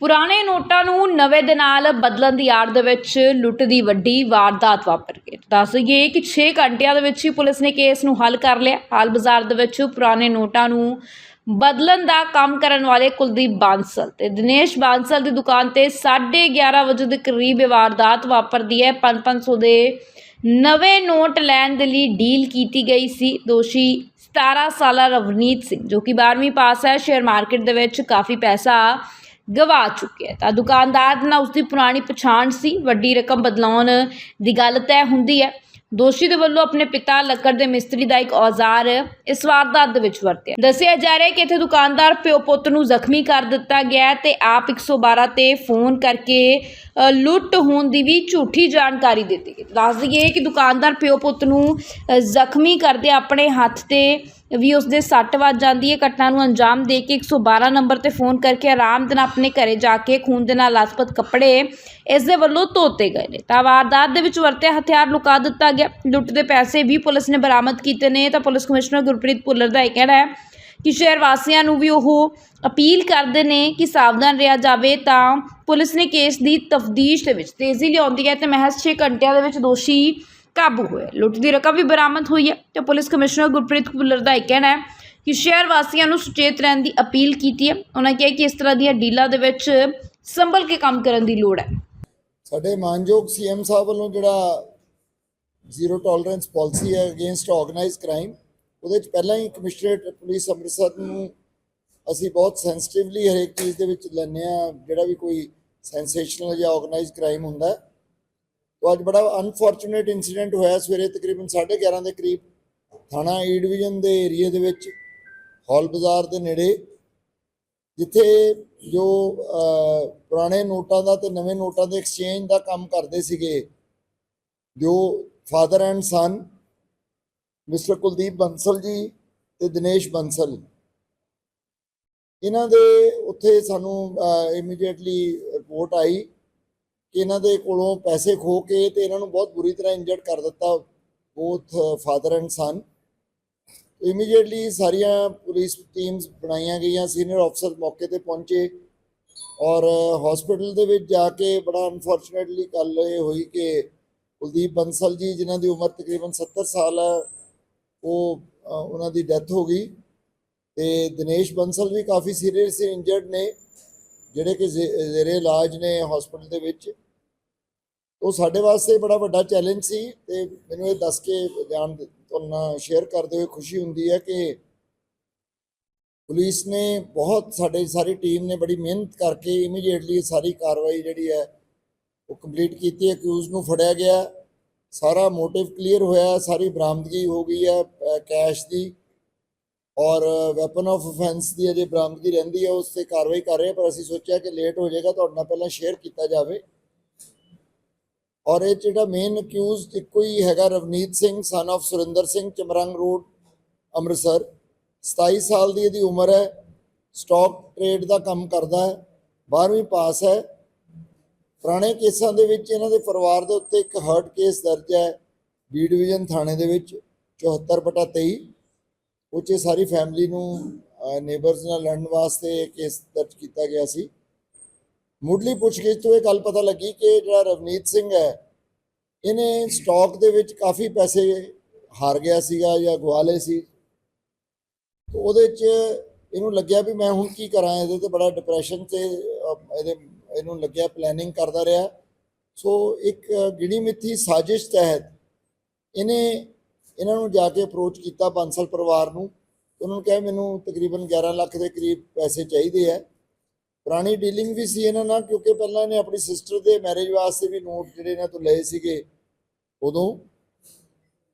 ਪੁਰਾਣੇ ਨੋਟਾਂ ਨੂੰ ਨਵੇਂ ਦੇ ਨਾਲ ਬਦਲਣ ਦੀ ਆੜ ਦੇ ਵਿੱਚ ਲੁੱਟ ਦੀ ਵੱਡੀ ਵਾਰਦਾਤ ਵਾਪਰ ਗਈ। ਦੱਸ ਦਈਏ ਕਿ 6 ਘੰਟਿਆਂ ਦੇ ਵਿੱਚ ਹੀ ਪੁਲਿਸ ਨੇ ਕੇਸ ਨੂੰ ਹੱਲ ਕਰ ਲਿਆ। ਹਾਲ ਬਾਜ਼ਾਰ ਦੇ ਵਿੱਚ ਪੁਰਾਣੇ ਨੋਟਾਂ ਨੂੰ ਬਦਲਣ ਦਾ ਕੰਮ ਕਰਨ ਵਾਲੇ ਕੁਲਦੀਪ ਬਾਂਸਲ ਤੇ ਦਿਨੇਸ਼ ਬਾਂਸਲ ਦੀ ਦੁਕਾਨ ਤੇ 11:30 ਵਜੇ ਦੇ ਕਰੀਬ ਇਹ ਵਾਰਦਾਤ ਵਾਪਰਦੀ ਹੈ। 5-500 ਦੇ ਨਵੇਂ ਨੋਟ ਲੈਣ ਦੇ ਲਈ ਡੀਲ ਕੀਤੀ ਗਈ ਸੀ। ਦੋਸ਼ੀ 17 ਸਾਲਾ ਰਵਨੀਤ ਸਿੰਘ, ਜੋ ਕਿ 12ਵੀਂ ਪਾਸ ਹੈ, ਸ਼ੇਅਰ ਮਾਰਕੀਟ ਦੇ ਵਿੱਚ ਕਾਫੀ ਪੈਸਾ ਗਵਾ ਚੁੱਕਿਆ ਤਾਂ ਦੁਕਾਨਦਾਰ ਨਾਲ ਉਸਦੀ ਪੁਰਾਣੀ ਪਛਾਣ ਸੀ, ਵੱਡੀ ਰਕਮ ਬਦਲਾਉਣ ਦੀ ਗੱਲ ਤੈਅ ਹੁੰਦੀ ਹੈ। ਦੋਸ਼ੀ ਦੇ ਵੱਲੋਂ ਆਪਣੇ ਪਿਤਾ, ਲੱਕੜ ਦੇ ਮਿਸਤਰੀ ਦਾ ਇੱਕ ਔਜ਼ਾਰ ਇਸ ਵਾਰਦਾਤ ਦੇ ਵਿੱਚ ਵਰਤਿਆ। ਦੱਸਿਆ ਜਾ ਰਿਹਾ ਕਿ ਇੱਥੇ ਦੁਕਾਨਦਾਰ ਪਿਓ ਪੁੱਤ ਨੂੰ ਜ਼ਖਮੀ ਕਰ ਦਿੱਤਾ ਗਿਆ ਹੈ ਤੇ ਆਪ 112 ਤੇ ਫੋਨ ਕਰਕੇ ਲੁੱਟ ਹੋਣ ਦੀ ਵੀ ਝੂਠੀ ਜਾਣਕਾਰੀ ਦਿੱਤੀ ਗਈ। ਦੱਸ ਦਈਏ ਕਿ ਦੁਕਾਨਦਾਰ ਪਿਓ ਪੁੱਤ ਨੂੰ ਜ਼ਖਮੀ ਕਰਦੇ ਆਪਣੇ ਹੱਥ ਤੇ ਵੀ ਉਸਦੇ ਸੱਟ ਵੱਜ ਜਾਂਦੀ ਹੈ, ਘਟਨਾ ਨੂੰ ਅੰਜਾਮ ਦੇ ਕੇ 112 ਨੰਬਰ ਤੇ ਫੋਨ ਕਰਕੇ ਆਰਾਮ ਦੇ ਨਾਲ ਆਪਣੇ ਘਰੇ ਜਾ ਕੇ ਖੂਨ ਦੇ ਨਾਲ ਲਥਪਥ ਕੱਪੜੇ ਇਸ ਦੇ ਵੱਲੋਂ ਧੋਤੇ ਗਏ ਨੇ। ਤਾਂ ਵਾਰਦਾਤ ਦੇ ਵਿੱਚ ਵਰਤਿਆ ਹਥਿਆਰ ਲੁਕਾ ਦਿੱਤਾ ਗਿਆ। ਲੁੱਟ ਦੇ ਪੈਸੇ ਵੀ ਪੁਲਿਸ ਨੇ ਬਰਾਮਦ ਕੀਤੇ ਨੇ। ਤਾਂ ਪੁਲਿਸ ਕਮਿਸ਼ਨਰ ਗੁਰਪ੍ਰੀਤ ਭੁੱਲਰ ਦਾ ਇਹ ਕਹਿਣਾ ਹੈ ਕਿ ਸ਼ਹਿਰ ਵਾਸੀਆਂ ਨੂੰ ਵੀ ਉਹ ਅਪੀਲ ਕਰਦੇ ਨੇ ਕਿ ਸਾਵਧਾਨ ਰਿਹਾ ਜਾਵੇ। ਤਾਂ ਪੁਲਿਸ ਨੇ ਕੇਸ ਦੀ ਤਫਦੀਸ਼ ਦੇ ਵਿੱਚ ਤੇਜ਼ੀ ਲਿਆਉਂਦੀ ਹੈ ਤੇ ਮਹਿਜ਼ 6 ਘੰਟਿਆਂ ਦੇ ਵਿੱਚ ਦੋਸ਼ੀ ਕਾਬੂ ਹੋਇਆ। ਲੁੱਟ ਦੀ ਰਕਮ ਵੀ ਬਰਾਮਦ ਹੋਈ ਹੈ ਤੇ ਪੁਲਿਸ ਕਮਿਸ਼ਨਰ ਗੁਰਪ੍ਰੀਤ ਭੁੱਲਰ ਦਾ ਇਹ ਕਹਿਣਾ ਹੈ ਕਿ ਸ਼ਹਿਰ ਵਾਸੀਆਂ ਨੂੰ ਸੁਚੇਤ ਰਹਿਣ ਦੀ ਅਪੀਲ ਕੀਤੀ ਹੈ। ਉਹਨਾਂ ਕਿਹਾ ਕਿ ਇਸ ਤਰ੍ਹਾਂ ਦੀਆਂ ਡੀਲਾਂ ਦੇ ਵਿੱਚ ਸੰਭਲ ਕੇ ਕੰਮ ਕਰਨ ਦੀ ਲੋੜ ਹੈ। ਸਾਡੇ ਮਾਨਯੋਗ ਸੀਐਮ ਸਾਹਿਬ ਵੱਲੋਂ ਜਿਹੜਾ ਜ਼ੀਰੋ ਟੋਲਰੈਂਸ ਪਾਲਿਸੀ ਹੈ ਅਗੇਂਸਟ ਆਰਗੇਨਾਈਜ਼ ਕ੍ਰਾਈਮ, ਉਹਦੇ ਵਿੱਚ ਪਹਿਲਾਂ ਹੀ ਕਮਿਸ਼ਨਰੇਟ ਪੁਲਿਸ ਅੰਮ੍ਰਿਤਸਰ ਨੂੰ ਅਸੀਂ ਬਹੁਤ ਸੈਂਸਿਟਿਵਲੀ ਹਰੇਕ ਚੀਜ਼ ਦੇ ਵਿੱਚ ਲੈਂਦੇ ਆ ਜਿਹੜਾ ਵੀ ਕੋਈ ਸੈਂਸੇਸ਼ਨਲ ਜਾਂ ਆਰਗੇਨਾਈਜ਼ ਕ੍ਰਾਈਮ ਹੁੰਦਾ ਹੈ। ਅੱਜ ਬੜਾ ਅਨਫੋਰਚੂਨੇਟ ਇਨਸੀਡੈਂਟ ਹੋਇਆ ਸਵੇਰੇ ਤਕਰੀਬਨ 11:30 ਦੇ ਕਰੀਬ ਥਾਣਾ ਈ ਡਿਵੀਜ਼ਨ ਦੇ ਏਰੀਆ ਦੇ ਵਿੱਚ, ਹਾਲ ਬਾਜ਼ਾਰ ਦੇ ਨੇੜੇ, ਜਿੱਥੇ ਜੋ ਪੁਰਾਣੇ ਨੋਟਾਂ ਦਾ ਤੇ ਨਵੇਂ ਨੋਟਾਂ ਦੇ ਐਕਸਚੇਂਜ ਦਾ ਕੰਮ ਕਰਦੇ ਸੀਗੇ, ਜੋ father and son mister Kuldeep Bansal ji ਤੇ ਦਿਨੇਸ਼ ਬੰਸਲ ਇਹਨਾਂ ਦੇ ਉੱਥੇ ਸਾਨੂੰ ਇਮੀਡੀਏਟਲੀ ਰਿਪੋਰਟ ਆਈ ਕਿ ਇਹਨਾਂ ਦੇ ਕੋਲੋਂ ਪੈਸੇ ਖੋ ਕੇ ਤੇ ਇਹਨਾਂ ਨੂੰ ਬਹੁਤ ਬੁਰੀ ਤਰ੍ਹਾਂ ਇੰਜਰਡ ਕਰ ਦਿੱਤਾ both father and son immediately ਸਾਰੀਆਂ ਪੁਲਿਸ ਟੀਮਸ ਬਣਾਈਆਂ ਗਈਆਂ ਸੀਨੀਅਰ ਅਫਸਰ ਮੌਕੇ ਤੇ ਪਹੁੰਚੇ ਔਰ ਹਸਪੀਟਲ ਦੇ ਵਿੱਚ ਜਾ ਕੇ ਬੜਾ ਅਨਫੋਰਚੂਨੇਟਲੀ ਕੱਲ ਇਹ ਹੋਈ ਕਿ ਕੁਲਦੀਪ ਬੰਸਲ ਜੀ, ਜਿਨ੍ਹਾਂ ਦੀ ਉਮਰ ਤਕਰੀਬਨ 70 ਸਾਲ ਹੈ ਉਹ ਉਹਨਾਂ ਦੀ ਡੈਥ ਹੋ ਗਈ ਤੇ ਦਿਨੇਸ਼ ਬੰਸਲ ਵੀ ਕਾਫੀ ਸੀਰੀਅਸ ਇੰਜਰਡ ਨੇ। ਜਿਹੜੇ ਕਿ ਜ਼ੇ- ਜ਼ੇਰੇ ਇਲਾਜ ਨੇ ਹਸਪੀਟਲ ਦੇ ਵਿੱਚ, ਉਹ ਸਾਡੇ ਵਾਸਤੇ ਬੜਾ ਵੱਡਾ ਚੈਲੰਜ ਸੀ ਤੇ ਮੈਨੂੰ ਇਹ ਦੱਸ ਕੇ ਬਿਆਨ ਤੁਹਾਨੂੰ ਸ਼ੇਅਰ ਕਰਦੇ ਹੋਏ ਖੁਸ਼ੀ ਹੁੰਦੀ ਹੈ ਕਿ ਪੁਲਿਸ ਨੇ ਬਹੁਤ ਸਾਡੇ ਸਾਰੀ ਟੀਮ ਨੇ ਬੜੀ ਮਿਹਨਤ ਕਰਕੇ ਇਮੀਡੀਏਟਲੀ ਸਾਰੀ ਕਾਰਵਾਈ ਜਿਹੜੀ ਹੈ ਉਹ ਕੰਪਲੀਟ ਕੀਤੀ ਅਕਿਊਜ਼ ਨੂੰ ਫੜਿਆ ਗਿਆ। ਸਾਰਾ ਮੋਟਿਵ ਕਲੀਅਰ ਹੋਇਆ, ਸਾਰੀ ਬਰਾਮਦਗੀ ਹੋ ਗਈ ਹੈ ਕੈਸ਼ ਦੀ। ਔਰ ਵੈਪਨ ਆਫ ਅਫੈਂਸ ਦੀ ਅਜੇ ਬਰਾਮਦਗੀ ਰਹਿੰਦੀ ਹੈ ਉਸ ਤੇ ਕਾਰਵਾਈ ਕਰ ਰਹੇ ਹਾਂ, ਪਰ ਅਸੀਂ ਸੋਚਿਆ ਕਿ ਲੇਟ ਹੋ ਜਾਏਗਾ ਤੁਹਾਡੇ ਨਾਲ ਪਹਿਲਾਂ ਸ਼ੇਅਰ ਕੀਤਾ ਜਾਵੇ। ਔਰ ਇਹ 'ਚ ਜਿਹੜਾ ਮੇਨ ਅਕਿਊਜ਼ਡ ਇੱਕੋ ਹੀ ਹੈਗਾ Ravneet Singh son of Surinder Singh Chamrang road Amritsar. 27 ਸਾਲ ਦੀ ਇਹਦੀ ਉਮਰ ਹੈ ਸਟਾਕ ਟ੍ਰੇਡ ਦਾ ਕੰਮ ਕਰਦਾ ਹੈ 12ਵੀਂ ਪਾਸ ਹੈ। ਪੁਰਾਣੇ ਕੇਸਾਂ ਦੇ ਵਿੱਚ ਇਹਨਾਂ ਦੇ ਪਰਿਵਾਰ ਦੇ ਉੱਤੇ ਇੱਕ ਹਰਟ ਕੇਸ ਦਰਜ ਹੈ ਬੀ ਡਿਵੀਜ਼ਨ ਥਾਣੇ ਦੇ ਵਿੱਚ 74 ਬਟਾ 23 ਉਹ 'ਚ ਸਾਰੀ ਫੈਮਿਲੀ ਨੂੰ ਨੇਬਰਸ ਨਾਲ ਲੜਨ ਵਾਸਤੇ ਕੇਸ ਦਰਜ ਕੀਤਾ ਗਿਆ ਸੀ। ਮੁੱਢਲੀ ਪੁੱਛਗਿੱਛ ਤੋਂ ਇਹ ਗੱਲ ਪਤਾ ਲੱਗੀ ਕਿ ਜਿਹੜਾ ਰਵਨੀਤ ਸਿੰਘ ਹੈ, ਇਹਨੇ ਸਟਾਕ ਦੇ ਵਿੱਚ ਕਾਫੀ ਪੈਸੇ ਹਾਰ ਗਿਆ ਸੀਗਾ ਜਾਂ ਗਵਾ ਲਏ ਸੀ। ਤੇ ਉਹਦੇ 'ਚ ਇਹਨੂੰ ਲੱਗਿਆ ਵੀ ਮੈਂ ਹੁਣ ਕੀ ਕਰਾਂ, ਇਹਦੇ ਤੇ ਬੜਾ ਡਿਪਰੈਸ਼ਨ ਤੇ ਇਹਦੇ, ਇਹਨੂੰ ਲੱਗਿਆ ਪਲੈਨਿੰਗ ਕਰਦਾ ਰਿਹਾ। ਸੋ ਇੱਕ ਗਿਣੀ ਮਿੱਥੀ ਸਾਜ਼ਿਸ਼ ਤਹਿਤ ਇਹਨੇ ਇਹਨਾਂ ਨੂੰ ਜਾ ਕੇ ਅਪਰੋਚ ਕੀਤਾ ਬਾਂਸਲ ਪਰਿਵਾਰ ਨੂੰ ਉਹਨਾਂ ਨੂੰ ਕਿਹਾ ਮੈਨੂੰ ਤਕਰੀਬਨ 11 ਲੱਖ ਦੇ ਕਰੀਬ ਪੈਸੇ ਚਾਹੀਦੇ ਆ। ਪੁਰਾਣੀ ਡੀਲਿੰਗ ਵੀ ਸੀ ਇਹਨਾਂ ਨਾਲ ਕਿਉਂਕਿ ਪਹਿਲਾਂ ਇਹਨੇ ਆਪਣੀ ਸਿਸਟਰ ਦੇ ਮੈਰਿਜ ਵਾਸਤੇ ਵੀ ਨੋਟ ਜਿਹੜੇ ਇਹਨਾਂ ਤੋਂ ਲਏ ਸੀਗੇ ਉਦੋਂ।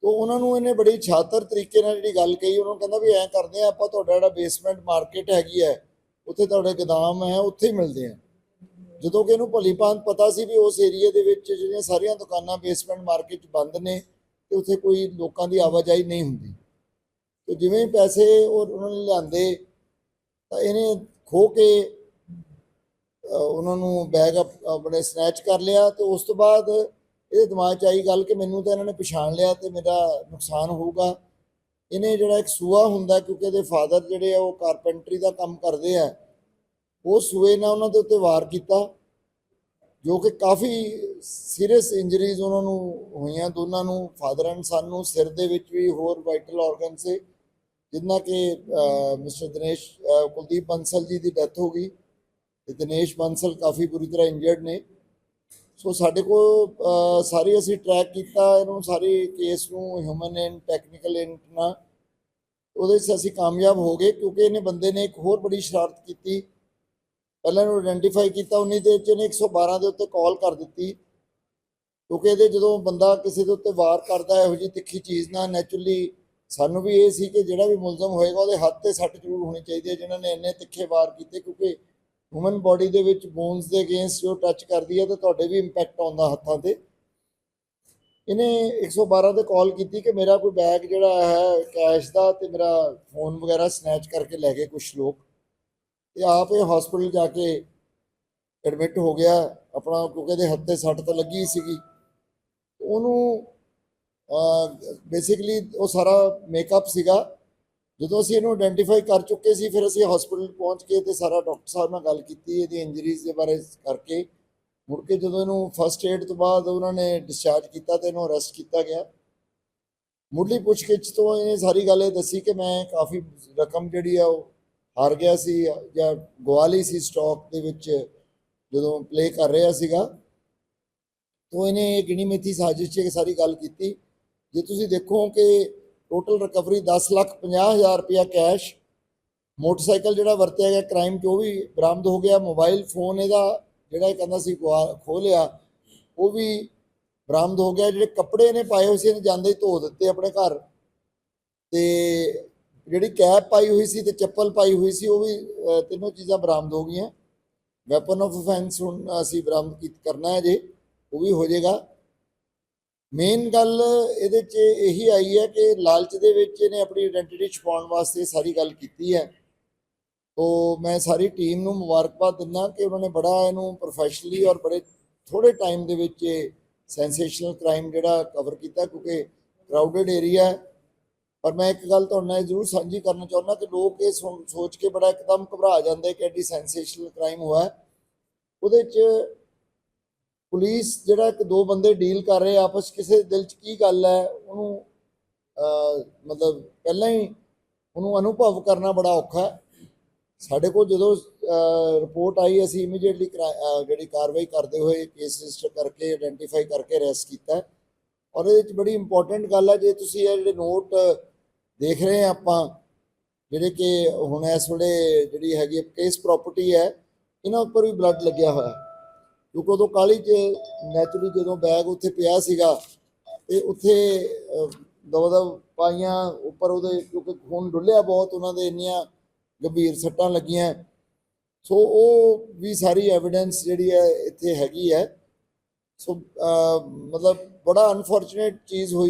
ਤੋਂ ਉਹਨਾਂ ਨੂੰ ਇਹਨੇ ਬੜੀ ਛਾਤਰ ਤਰੀਕੇ ਨਾਲ ਜਿਹੜੀ ਗੱਲ ਕਹੀ, ਉਹਨਾਂ ਨੂੰ ਕਹਿੰਦਾ ਵੀ ਐਂ ਕਰਦੇ ਆ, ਆਪਾਂ ਤੁਹਾਡਾ ਜਿਹੜਾ ਬੇਸਮੈਂਟ ਮਾਰਕੀਟ ਹੈਗੀ ਹੈ ਉੱਥੇ ਤੁਹਾਡੇ ਗੋਦਾਮ ਹੈ, ਉੱਥੇ ਹੀ ਮਿਲਦੇ ਆ। ਜਦੋਂ ਕਿ ਇਹਨੂੰ ਭਲੀ ਭਾਂਤ ਪਤਾ ਸੀ ਵੀ ਉਸ ਏਰੀਆ ਦੇ ਵਿੱਚ ਜਿਹੜੀਆਂ ਸਾਰੀਆਂ ਦੁਕਾਨਾਂ ਬੇਸਮੈਂਟ ਮਾਰਕੀਟ 'ਚ ਬੰਦ ਨੇ ਤੇ ਉੱਥੇ ਕੋਈ ਲੋਕਾਂ ਦੀ ਆਵਾਜਾਈ ਨਹੀਂ ਹੁੰਦੀ। ਤੇ ਜਿਵੇਂ ਹੀ ਪੈਸੇ ਉਹ ਉਹਨਾਂ ਨੇ ਲਿਆਂਦੇ, ਤਾਂ ਇਹਨੇ ਖੋ ਕੇ ਉਹਨਾਂ ਨੂੰ ਬੈਗ ਆਪਣੇ ਸਨੈਚ ਕਰ ਲਿਆ ਤੇ ਉਸ ਤੋਂ ਬਾਅਦ ਇਹਦੇ ਦਿਮਾਗ 'ਚ ਆਈ ਗੱਲ ਕਿ ਮੈਨੂੰ ਤਾਂ ਇਹਨਾਂ ਨੇ ਪਛਾਣ ਲਿਆ ਤੇ ਮੇਰਾ ਨੁਕਸਾਨ ਹੋਊਗਾ। ਇਹਨੇ ਜਿਹੜਾ ਇੱਕ ਸੂਆ ਹੁੰਦਾ ਕਿਉਂਕਿ ਇਹਦੇ ਫਾਦਰ ਜਿਹੜੇ ਆ ਉਹ ਕਾਰਪੈਂਟਰੀ ਦਾ ਕੰਮ ਕਰਦੇ ਆ ਉਸ ਸੂਏ ਨਾਲ ਉਹਨਾਂ ਦੇ ਉੱਤੇ ਵਾਰ ਕੀਤਾ। ਜੋ ਕਿ ਕਾਫੀ ਸੀਰੀਅਸ ਇੰਜਰੀਜ਼ ਉਹਨਾਂ ਨੂੰ ਹੋਈਆਂ ਦੋਨਾਂ ਨੂੰ ਫਾਦਰ ਐਂਡ ਸਨ ਨੂੰ ਸਿਰ ਦੇ ਵਿੱਚ ਵੀ ਹੋਰ ਵਾਈਟਲ ਆਰਗਨ ਸੇ ਜਿੰਨਾ ਕਿ ਮਿਸਟਰ ਦਿਨੇਸ਼ ਕੁਲਦੀਪ ਬੰਸਲ ਜੀ ਦੀ ਡੈਥ ਹੋ ਗਈ ਤੇ ਦਿਨੇਸ਼ ਬੰਸਲ ਕਾਫੀ ਬੁਰੀ ਤਰ੍ਹਾਂ ਇੰਜਰਡ ਨੇ। ਸੋ ਸਾਡੇ ਕੋਲ ਸਾਰੀ ਅਸੀਂ ਟਰੈਕ ਕੀਤਾ, ਇਹਨੂੰ ਸਾਰੇ ਕੇਸ ਨੂੰ ਹਿਊਮਨ ਐਂਡ ਟੈਕਨੀਕਲ ਐਂਡ ਨਾਲ। ਉਹਦੇ 'ਚ ਅਸੀਂ ਕਾਮਯਾਬ ਹੋ ਗਏ ਕਿਉਂਕਿ ਇਹਨੇ ਬੰਦੇ ਨੇ ਇੱਕ ਹੋਰ ਬੜੀ ਸ਼ਰਾਰਤ ਕੀਤੀ। ਪਹਿਲਾਂ ਇਹਨੂੰ ਆਇਡੈਂਟੀਫਾਈ ਕੀਤਾ, ਉਨੀ ਦੇ ਚ ਇਹਨੇ 112 ਦੇ ਉੱਤੇ ਕਾਲ ਕਰ ਦਿੱਤੀ। ਕਿਉਂਕਿ ਇਹਦੇ ਜਦੋਂ ਬੰਦਾ ਕਿਸੇ ਦੇ ਉੱਤੇ ਵਾਰ ਕਰਦਾ, ਇਹੋ ਜਿਹੀ ਤਿੱਖੀ ਚੀਜ਼ ਨਾਲ ਨੈਚੁਰਲੀ ਸਾਨੂੰ ਵੀ ਇਹ ਸੀ ਕਿ ਜਿਹੜਾ ਵੀ ਮੁਲਜ਼ਮ ਹੋਏਗਾ, ਉਹਦੇ ਹੱਥ ਤੇ ਸੱਟ ਜ਼ਰੂਰ ਹੋਣੀ ਚਾਹੀਦੀ ਹੈ, ਜਿਨ੍ਹਾਂ ਨੇ ਇੰਨੇ ਤਿੱਖੇ ਵਾਰ ਕੀਤੇ, ਕਿਉਂਕਿ ਹਿਊਮਨ ਬਾਡੀ ਦੇ ਵਿੱਚ ਬੋਨਸ ਦੇ ਅਗੇਂਸਟ ਜੋ ਟੱਚ ਕਰਦੀ ਹੈ, ਤਾਂ ਤੁਹਾਡੇ ਵੀ ਇੰਪੈਕਟ ਆਉਂਦਾ ਹੱਥਾਂ ਤੇ। ਇਹਨੇ 112 ਤੇ ਕਾਲ ਕੀਤੀ ਕਿ ਮੇਰਾ ਕੋਈ ਬੈਗ ਜਿਹੜਾ ਹੈ ਕੈਸ਼ ਦਾ, ਤੇ ਮੇਰਾ ਫੋਨ ਵਗੈਰਾ ਸਨੈਚ ਕਰਕੇ ਲੈ ਗਏ ਕੁਝ ਲੋਕ। ਤੇ ਆਪ ਇਹ ਹਸਪੀਟਲ ਜਾ ਕੇ ਐਡਮਿਟ ਹੋ ਗਿਆ, ਆਪਣਾ ਕਿਉਂਕਿ ਇਹਦੇ ਹੱਥ ਤੇ ਸੱਟ ਤਾਂ ਲੱਗੀ ਸੀਗੀ। ਉਹਨੂੰ ਬੇਸਿਕਲੀ ਉਹ ਸਾਰਾ ਮੇਕਅਪ ਸੀਗਾ। ਜਦੋਂ ਅਸੀਂ ਇਹਨੂੰ ਆਇਡੈਂਟੀਫਾਈ ਕਰ ਚੁੱਕੇ ਸੀ, ਫਿਰ ਅਸੀਂ ਹਸਪੀਟਲ ਪਹੁੰਚ ਕੇ ਤੇ ਸਾਰਾ ਡਾਕਟਰ ਸਾਹਿਬ ਨਾਲ ਗੱਲ ਕੀਤੀ, ਇਹਦੀ ਇੰਜਰੀਜ਼ ਦੇ ਬਾਰੇ ਕਰਕੇ। ਮੁੜ ਕੇ ਜਦੋਂ ਇਹਨੂੰ ਫਸਟ ਏਡ ਤੋਂ ਬਾਅਦ ਉਹਨਾਂ ਨੇ ਡਿਸਚਾਰਜ ਕੀਤਾ ਤੇ ਇਹਨੂੰ ਅਰੈਸਟ ਕੀਤਾ ਗਿਆ। ਮੁੱਢਲੀ ਪੁੱਛਗਿੱਛ ਤੋਂ ਇਹਨੇ ਸਾਰੀ ਗੱਲ ਇਹ ਦੱਸੀ ਕਿ ਮੈਂ ਕਾਫੀ ਰਕਮ ਜਿਹੜੀ ਆ ਉਹ ਹਾਰ ਗਿਆ ਸੀ ਜਾਂ ਗਵਾ ਲਈ ਸੀ ਸਟਾਕ ਦੇ ਵਿੱਚ ਜਦੋਂ ਪਲੇ ਕਰ ਰਿਹਾ ਸੀਗਾ, ਤੋਂ ਇਹਨੇ ਗਿਣੀ ਮਿੱਥੀ ਸਾਜ਼ਿਸ਼ 'ਚ ਸਾਰੀ ਗੱਲ ਕੀਤੀ। ਜੇ ਤੁਸੀਂ ਦੇਖੋ ਕਿ ਟੋਟਲ ਰਿਕਵਰੀ 10 ਲੱਖ 50 ਹਜ਼ਾਰ ਰੁਪਇਆ ਕੈਸ਼ ਮੋਟਰਸਾਈਕਲ ਜਿਹੜਾ ਵਰਤਿਆ ਗਿਆ ਕ੍ਰਾਈਮ 'ਚ ਉਹ ਵੀ ਬਰਾਮਦ ਹੋ ਗਿਆ। ਮੋਬਾਈਲ ਫੋਨ ਇਹਦਾ ਜਿਹੜਾ ਇਹ ਕਹਿੰਦਾ ਸੀ ਖੋਹ ਲਿਆ, ਉਹ ਵੀ ਬਰਾਮਦ ਹੋ ਗਿਆ। ਜਿਹੜੇ ਕੱਪੜੇ ਨੇ ਪਾਏ ਹੋਏ ਸੀ, ਇਹਨੇ ਜਾਂਦੇ ਹੀ ਧੋ ਦਿੱਤੇ ਆਪਣੇ ਘਰ। ਤੇ ਜਿਹੜੀ ਕੈਪ ਪਾਈ ਹੋਈ ਸੀ ਤੇ ਚੱਪਲ ਪਾਈ ਹੋਈ ਸੀ, ਉਹ ਵੀ ਤਿੰਨੋਂ ਚੀਜ਼ਾਂ ਬਰਾਮਦ ਹੋ ਗਈਆਂ। ਵੈਪਨ ਆਫ ਅਫੈਂਸ ਹੁਣ ਅਸੀਂ ਬਰਾਮਦ ਕਰਨਾ ਹੈ ਜੇ, ਉਹ ਵੀ ਹੋ ਜਾਏਗਾ। ਮੇਨ ਗੱਲ ਇਹਦੇ 'ਚ ਇਹੀ ਆਈ ਹੈ ਕਿ ਲਾਲਚ ਦੇ ਵਿੱਚ ਇਹਨੇ ਆਪਣੀ ਆਇਡੈਂਟੀਟੀ ਛੁਪਾਉਣ ਵਾਸਤੇ ਸਾਰੀ ਗੱਲ ਕੀਤੀ ਹੈ। ਤੋ ਮੈਂ ਸਾਰੀ ਟੀਮ ਨੂੰ ਮੁਬਾਰਕਬਾਦ ਦਿੰਦਾ ਕਿ ਉਹਨਾਂ ਨੇ ਬੜਾ ਇਹਨੂੰ ਪ੍ਰੋਫੈਸ਼ਨਲੀ ਔਰ ਬੜੇ ਥੋੜੇ ਟਾਈਮ ਦੇ ਵਿੱਚ ਇਹ ਸੈਂਸੇਸ਼ਨਲ ਕ੍ਰਾਈਮ ਜਿਹੜਾ ਕਵਰ ਕੀਤਾ ਕਿਉਂਕਿ ਕਰਾਊਡਡ ਏਰੀਆ ਹੈ। ਪਰ ਮੈਂ ਇੱਕ ਗੱਲ ਤੁਹਾਡੇ ਨਾਲ ਜ਼ਰੂਰ ਸਾਂਝੀ ਕਰਨਾ ਚਾਹੁੰਦਾ ਕਿ ਲੋਕ ਇਹ ਸੋ- ਸੋਚ ਕੇ ਬੜਾ ਇੱਕਦਮ ਘਬਰਾ ਜਾਂਦੇ ਕਿ ਐਡੀ ਸੈਂਸੇਸ਼ਨਲ ਕ੍ਰਾਈਮ ਹੋਇਆ ਉਹਦੇ 'ਚ ਪੁਲਿਸ ਜਿਹੜਾ ਇੱਕ ਦੋ ਬੰਦੇ ਡੀਲ ਕਰ ਰਹੇ ਆਪਸ 'ਚ ਕਿਸੇ ਦਿਲ 'ਚ ਕੀ ਗੱਲ ਹੈ, ਉਹਨੂੰ ਮਤਲਬ ਪਹਿਲਾਂ ਹੀ ਉਹਨੂੰ ਅਨੁਭਵ ਕਰਨਾ ਬੜਾ ਔਖਾ ਹੈ। ਸਾਡੇ ਕੋਲ ਜਦੋਂ ਰਿਪੋਰਟ ਆਈ, ਅਸੀਂ ਇਮੀਡੀਏਟਲੀ ਜਿਹੜੀ ਕਾਰਵਾਈ ਕਰਦੇ ਹੋਏ ਕੇਸ ਰਜਿਸਟਰ ਕਰਕੇ ਆਇਡੈਂਟੀਫਾਈ ਕਰਕੇ ਅਰੈਸਟ ਕੀਤਾ ਔਰ ਇਹਦੇ ਵਿੱਚ ਬੜੀ ਇੰਪੋਰਟੈਂਟ ਗੱਲ ਹੈ, ਜੇ ਤੁਸੀਂ ਇਹ ਜਿਹੜੇ ਨੋਟ ਦੇਖ ਰਹੇ ਆ ਆਪਾਂ ਜਿਹੜੇ ਕਿ ਹੁਣ ਇਸ ਵੇਲੇ ਜਿਹੜੀ ਹੈਗੀ ਕੇਸ ਪ੍ਰਾਪਰਟੀ ਹੈ, ਇਹਨਾਂ ਉੱਪਰ ਵੀ ਬਲੱਡ ਲੱਗਿਆ ਹੋਇਆ। ਕਿਉਂਕਿ ਉਦੋਂ ਕਾਲੀ 'ਚ ਨੈਚੁਰਲੀ ਜਦੋਂ ਬੈਗ ਉੱਥੇ ਪਿਆ ਸੀਗਾ, ਤੇ ਉੱਥੇ ਦਵਦਵ ਪਾਈਆਂ ਉੱਪਰ ਉਹਦੇ, ਕਿਉਂਕਿ ਖੂਨ ਡੁੱਲਿਆ ਬਹੁਤ, ਉਹਨਾਂ ਦੇ ਇੰਨੀਆਂ ਗੰਭੀਰ ਸੱਟਾਂ ਲੱਗੀਆਂ। ਸੋ ਉਹ ਵੀ ਸਾਰੀ ਐਵੀਡੈਂਸ ਜਿਹੜੀ ਹੈ, ਇੱਥੇ ਹੈਗੀ ਹੈ। ਸੋ ਮਤਲਬ ਬੜਾ ਅਨਫੋਰਚੂਨੇਟ ਚੀਜ਼ ਹੋਈ।